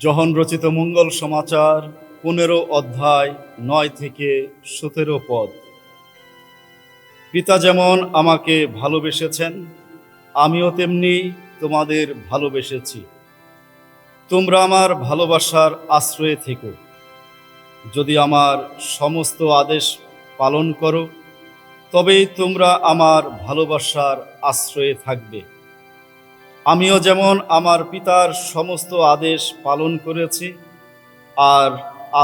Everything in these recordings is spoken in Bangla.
জহন রচিত মঙ্গল সমাচার, পনেরো অধ্যায়, নয় থেকে সতেরো পদ। পিতা যেমন আমাকে ভালোবেসেছেন, আমিও তেমনি তোমাদের ভালোবেসেছি। তোমরা আমার ভালোবাসার আশ্রয়ে থেকো। যদি আমার সমস্ত আদেশ পালন করো, তবেই তোমরা আমার ভালোবাসার আশ্রয়ে থাকবে। আমিও যেমন আমার পিতার সমস্ত আদেশ পালন করেছি, আর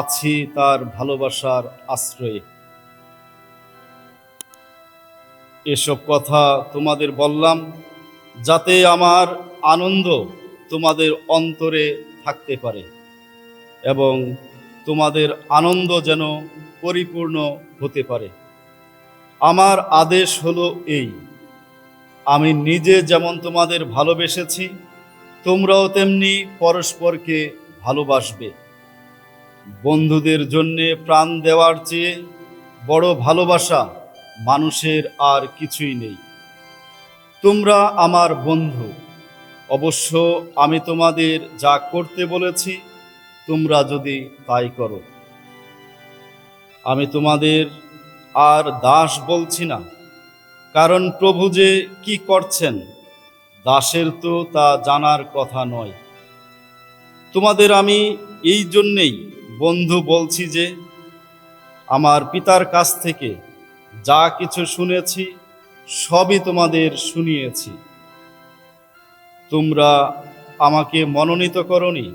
আছি তার ভালোবাসার আশ্রয়ে। এসব কথা তোমাদের বললাম, যাতে আমার আনন্দ তোমাদের অন্তরে থাকতে পারে এবং তোমাদের আনন্দ যেন পরিপূর্ণ হতে পারে। আমার আদেশ হলো এই। আমি নিজে যেমন তোমাদের ভালোবেসেছি, তোমরাও তেমনি পরস্পরকে ভালোবাসবে। বন্ধুদের জন্যে প্রাণ দেওয়ার চেয়ে বড় ভালোবাসা মানুষের আর কিছুই নেই। তোমরা আমার বন্ধু। অবশ্য আমি তোমাদের যা করতে বলেছি, তোমরা যদি তাই করো। আমি তোমাদের আর দাস বলছি না। কারণ প্রভু যে কি করছেন, দাসের তো তা জানার কথা নয়। তোমাদের আমি এই জন্যেই বন্ধু বলছি যে, আমার পিতার কাছ থেকে যা কিছু শুনেছি, সবই তোমাদের শুনিয়েছি। তোমরা আমাকে মনোনীত করনি,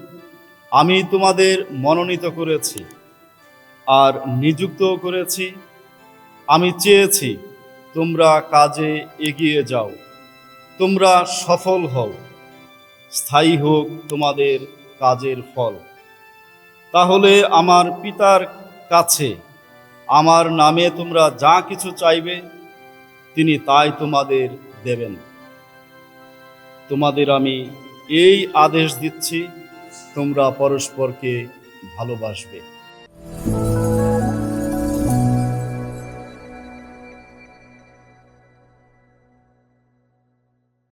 আমি তোমাদের মনোনীত করেছি, আর নিযুক্তও করেছি, আমি চেয়েছি তোমরা কাজে এগিয়ে যাও। তোমরা সফল হও। স্থায়ী হোক তোমাদের কাজের ফল। তাহলে আমার পিতার কাছে, আমার নামে তোমরা যা কিছু চাইবে, তিনি তাই তোমাদের দেবেন। তোমাদের আমি এই আদেশ দিচ্ছি, তোমরা পরস্পরকে ভালোবাসবে।